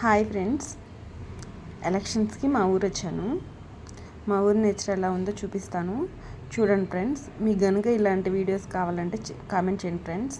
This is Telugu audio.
Hi friends. ఎలక్షన్స్కి మా ఊరు వచ్చాను. మా ఊరు నేచర్ ఎలా ఉందో చూపిస్తాను. చూడండి ఫ్రెండ్స్ మీకు కనుక ఇలాంటి వీడియోస్ కావాలంటే కామెంట్ చేయండి ఫ్రెండ్స్.